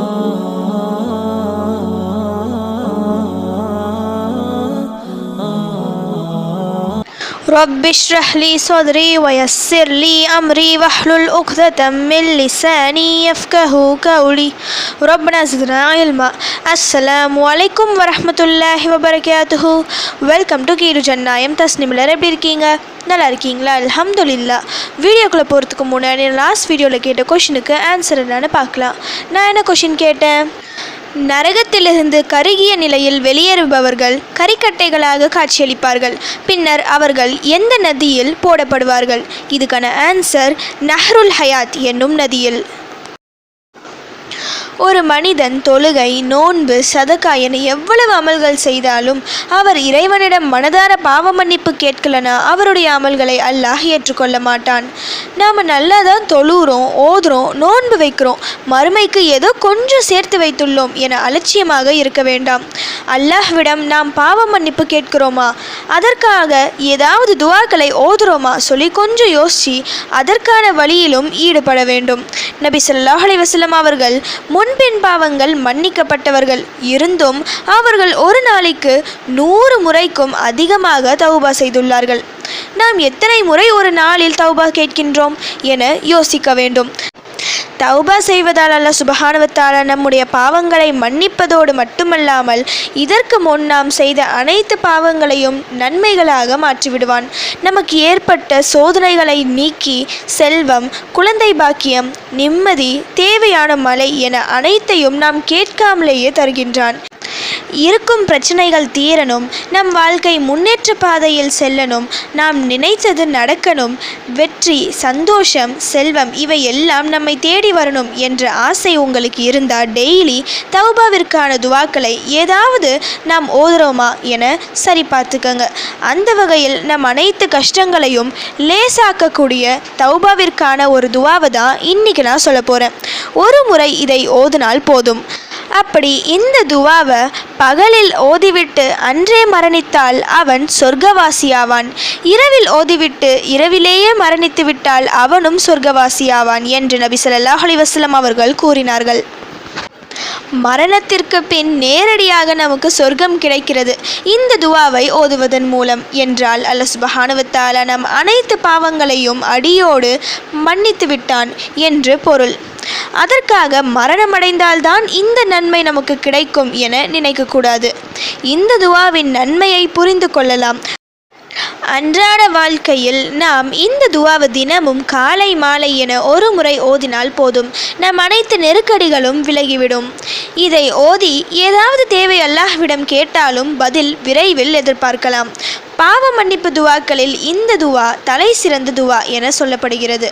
Oh. رب اشرح لي صدري ويسر لي أمري واحلل عقدة من لساني يفقه قولي ربنا زدنا علما السلام عليكم ورحمة الله وبركاته welcome to கீரு ஜன்னாயம் தஸ்னிமிலர் எப்படி இருக்கீங்க நல்லா இருக்கீங்களா அல்ஹம்துலில்லா வீடியோக்குள்ளே போகிறதுக்கு முன்னாடி லாஸ்ட் வீடியோவில் கேட்ட கொஷினுக்கு ஆன்சர் என்னன்னு பார்க்கலாம் நான் என்ன கொஷின் கேட்டேன் நரகத்திலிருந்து கருகிய நிலையில் வெளியேறுபவர்கள் கரிக்கட்டைகளாக காட்சியளிப்பார்கள். பின்னர் அவர்கள் எந்த நதியில் போடப்படுவார்கள்? இதுக்கான ஆன்சர் நஹ்ருல் ஹயாத் என்னும் நதியில். ஒரு மனிதன் தொழுகை நோன்பு சதக்கா என எவ்வளவு அமல்கள் செய்தாலும் அவர் இறைவனிடம் மனதார பாவ மன்னிப்பு கேட்கலனா அவருடைய அமல்களை அல்லாஹ் ஏற்றுக்கொள்ள மாட்டான். நாம் நல்லா தான் தொழுகிறோம் ஓதுறோம் நோன்பு வைக்கிறோம் மறுமைக்கு ஏதோ கொஞ்சம் சேர்த்து வைத்துள்ளோம் என அலட்சியமாக இருக்க வேண்டாம். அல்லாஹ்விடம் நாம் பாவ மன்னிப்பு கேட்கிறோமா? அதற்காக ஏதாவது துவாக்களை ஓதுறோமா? சொல்லி கொஞ்சம் யோசிச்சு அதற்கான வழியிலும் ஈடுபட வேண்டும். நபி ஸல்லல்லாஹு வசலம் அவர்கள் முன் முன்பின் பாவங்கள் மன்னிக்கப்பட்டவர்கள் இருந்தும் அவர்கள் ஒரு நாளைக்கு நூறு முறைக்கும் அதிகமாக தௌபா செய்துள்ளார்கள். நாம் எத்தனை முறை ஒரு நாளில் தௌபா கேட்கின்றோம் என யோசிக்க வேண்டும். தௌபா செய்வதால் அல்ல சுபஹானுவத்தால நம்முடைய பாவங்களை மன்னிப்பதோடு மட்டுமல்லாமல் இதற்கு முன் நாம் செய்த அனைத்து பாவங்களையும் நன்மைகளாக மாற்றிவிடுவான். நமக்கு ஏற்பட்ட சோதனைகளை நீக்கி செல்வம் குழந்தை பாக்கியம் நிம்மதி தேவையான மழை என அனைத்தையும் நாம் கேட்காமலேயே தருகின்றான். இருக்கும் பிரச்சனைகள் தீரணும். நம் வாழ்க்கை முன்னேற்ற பாதையில் செல்லணும். நாம் நினைத்தது நடக்கணும். வெற்றி சந்தோஷம் செல்வம் இவை எல்லாம் நம்மை தேடி வரணும் என்ற ஆசை உங்களுக்கு இருந்தால் டெய்லி தௌபாவிற்கான துவாக்களை ஏதாவது நாம் ஓதுறோமா என சரி பார்த்துக்கங்க. அந்த வகையில் நம் அனைத்து கஷ்டங்களையும் லேசாக்கக்கூடிய தௌபாவிற்கான ஒரு துவாவை தான் இன்றைக்கி நான் சொல்ல போகிறேன் ஒரு முறை இதை ஓதுனால் போதும். அப்படி இந்த துவாவை பகலில் ஓதிவிட்டு அன்றே மரணித்தால் அவன் சொர்க்கவாசியாவான். இரவில் ஓதிவிட்டு இரவிலேயே மரணித்து விட்டால் அவனும் சொர்க்கவாசியாவான் என்று நபி சொல்லாஹ் அலி வஸ்லம் அவர்கள் கூறினார்கள். மரணத்திற்கு பின் நேரடியாக நமக்கு சொர்க்கம் கிடைக்கிறது. இந்த துவாவை ஓதுவதன் மூலம். என்றால் அல்ல சுபஹானுவத்தால நம் அனைத்து பாவங்களையும் அடியோடு மன்னித்து விட்டான் என்று பொருள். அதற்காக மரணமடைந்தால்தான் இந்த நன்மை நமக்கு கிடைக்கும் என நினைக்கக்கூடாது. இந்த துவாவின் நன்மையை புரிந்து கொள்ளலாம். அன்றாட வாழ்க்கையில் நாம் இந்த துவாவை தினமும் காலை மாலை என ஒரு முறை ஓதினால் போதும். நம் அனைத்து நெருக்கடிகளும் விலகிவிடும். இதை ஓதி ஏதாவது தேவை அல்லாஹ்விடம் கேட்டாலும் பதில் விரைவில் எதிர்பார்க்கலாம். பாவ மன்னிப்பு துவாக்களில் இந்த துவா தலை சிறந்த துவா என சொல்லப்படுகிறது.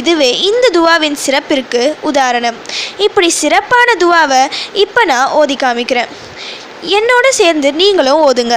இதுவே இந்த துவாவின் சிறப்பிற்கு உதாரணம். இப்படி சிறப்பான துவாவை இப்போ நான் ஓதி காமிக்கிறேன். என்னோட சேர்ந்து நீங்களும் ஓதுங்க.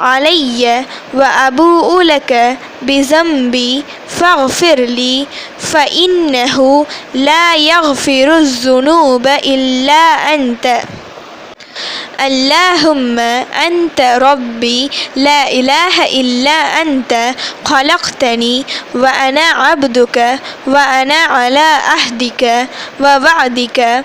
علي وأبوء لك بذنبي فاغفر لي فإنه لا يغفر الذنوب إلا أنت. اللهم أنت ربي لا إله إلا أنت خلقتني وأنا عبدك وأنا على عهدك ووعدك.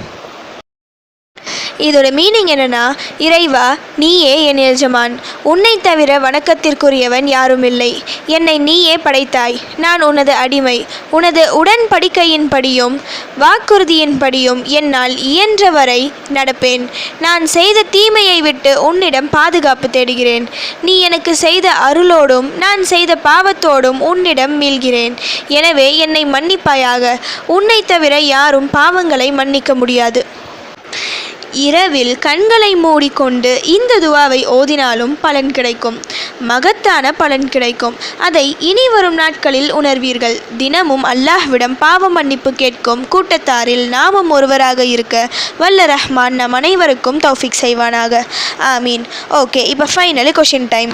இதோட மீனிங் என்னென்னா இறைவா நீயே என் எஜமான். உன்னை தவிர வணக்கத்திற்குரியவன் யாரும் இல்லை. என்னை நீயே படைத்தாய். நான் உனது அடிமை. உனது உடன்படிக்கையின்படியும் வாக்குறுதியின்படியும் என்னால் இயன்றவரை நடப்பேன். நான் செய்த தீமையை விட்டு உன்னிடம் பாதுகாப்பு தேடுகிறேன். நீ எனக்கு செய்த அருளோடும் நான் செய்த பாவத்தோடும் உன்னிடம் மீள்கிறேன். எனவே என்னை மன்னிப்பாயாக. உன்னை தவிர யாரும் பாவங்களை மன்னிக்க முடியாது. இரவில் கண்களை மூடிக்கொண்டு இந்த துவாவை ஓதினாலும் பலன் கிடைக்கும். மகத்தான பலன் கிடைக்கும். அதை இனி வரும் நாட்களில் உணர்வீர்கள். தினமும் அல்லாஹ்விடம் பாவ மன்னிப்பு கேட்கும் கூட்டத்தாரில் நாமும் ஒருவராக இருக்க வல்ல ரஹ்மான் நம் அனைவருக்கும் தௌஃபிக் செய்வானாக. ஆமீன். ஓகே இப்போ ஃபைனலி கொஷின் டைம்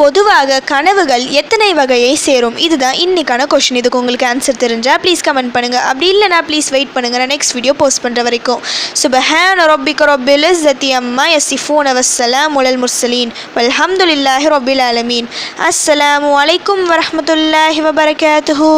பொதுவாக கனவுகள் எத்தனை வகையை சேரும்? இதுதான் இன்னைக்கான கொஷின் இதுக்கு உங்களுக்கு ஆன்சர் தெரிஞ்சால் ப்ளீஸ் கமெண்ட் பண்ணுங்கள் அப்படி இல்லைனா ப்ளீஸ் வெயிட் பண்ணுங்கள் நான் நெக்ஸ்ட் வீடியோ போஸ்ட் பண்ணுற வரைக்கும். சுபஹான ரொப்பிக்க ரொபில் இஸ்ஸத்தி அம்மா யசிஃபூன் அவசலாம் உலல் முர்சலீன் வல்ஹம்துல்லாஹி ரொபில் அலமீன் அஸ்ஸலாம் அலைக்கும் வரமத்துல்லாஹி வபரகாத்துஹு.